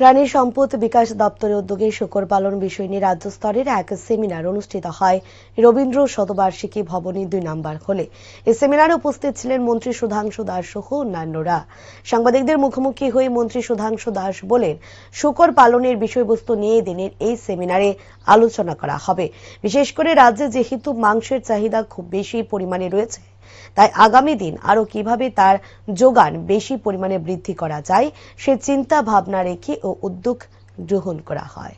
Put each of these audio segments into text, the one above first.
প্রাণী সম্পদ বিকাশ দপ্তরের উদ্যোগে শুকর পালন বিষয় নিয়ে রাজ্য স্তরের এক সেমিনার অনুষ্ঠিত হয়। রবীন্দ্র শতবার্ষিকী ভবনী দুই নম্বর হলে। এই সেমিনারে উপস্থিত ছিলেন মন্ত্রী সুধাংশু দাস সহ অন্যান্যরা। সাংবাদিকদের মুখোমুখি হয়ে মন্ত্রী সুধাংশু দাস বলেন, শুকর পালনের বিষয়বস্তু নিয়ে দিনের এই সেমিনারে আলোচনা করা হবে। বিশেষ করে রাজ্যে যেহেতু মাংসের চাহিদা খুব বেশি পরিমাণে রয়েছে তাই আগামী দিন আরও কীভাবে তার যোগান বেশি পরিমাণে বৃদ্ধি করা যায়, সে চিন্তা ভাবনা রেখে ও উদ্যোগ গ্রহণ করা হয়।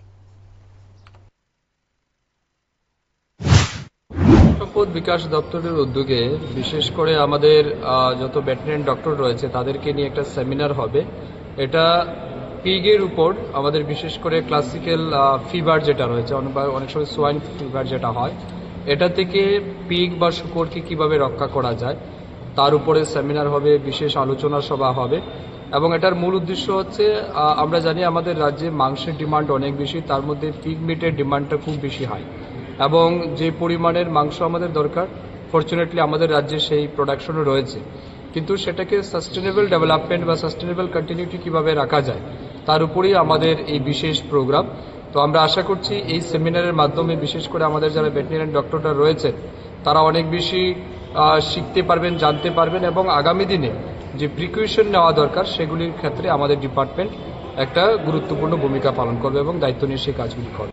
সম্পদ বিকাশ দপ্তরের উদ্যোগে বিশেষ করে আমাদের যত ভেটেরিনারি ডক্টর রয়েছে, তাদেরকে নিয়ে একটা সেমিনার হবে। এটা পিগের উপর আমাদের বিশেষ করে ক্লাসিক্যাল ফিভার যেটা রয়েছে, অনেক সময় সোয়াইন ফিভার যেটা হয় এটা থেকে পিগ বা শুকরকে কীভাবে রক্ষা করা যায়, তার উপরে সেমিনার হবে, বিশেষ আলোচনা সভা হবে। এবং এটার মূল উদ্দেশ্য হচ্ছে আমরা জানি আমাদের রাজ্যে মাংসের ডিমান্ড অনেক বেশি, তার মধ্যে পিগ মিটের ডিমান্ডটা খুব বেশি হয় এবং যে পরিমাণের মাংস আমাদের দরকার ফর্চুনেটলি আমাদের রাজ্যে সেই প্রোডাকশনও রয়েছে। কিন্তু সেটাকে সাস্টেনেবল ডেভেলপমেন্ট বা সাস্টেনেবল কন্টিনিউটি কীভাবে রাখা যায়, তার উপরেই আমাদের এই বিশেষ প্রোগ্রাম তো আমরা আশা করছি এই সেমিনারের মাধ্যমে, বিশেষ করে আমাদের যারা ভেটেরিনারি ডক্টররা রয়েছে, তারা অনেক বেশি শিখতে পারবেন, জানতে পারবেন এবং আগামী দিনে যে প্রিকুয়েশন নেওয়া দরকার, সেগুলির ক্ষেত্রে আমাদের ডিপার্টমেন্ট একটা গুরুত্বপূর্ণ ভূমিকা পালন করবে এবং দায়িত্ব নিয়ে সেই কাজগুলি করবে।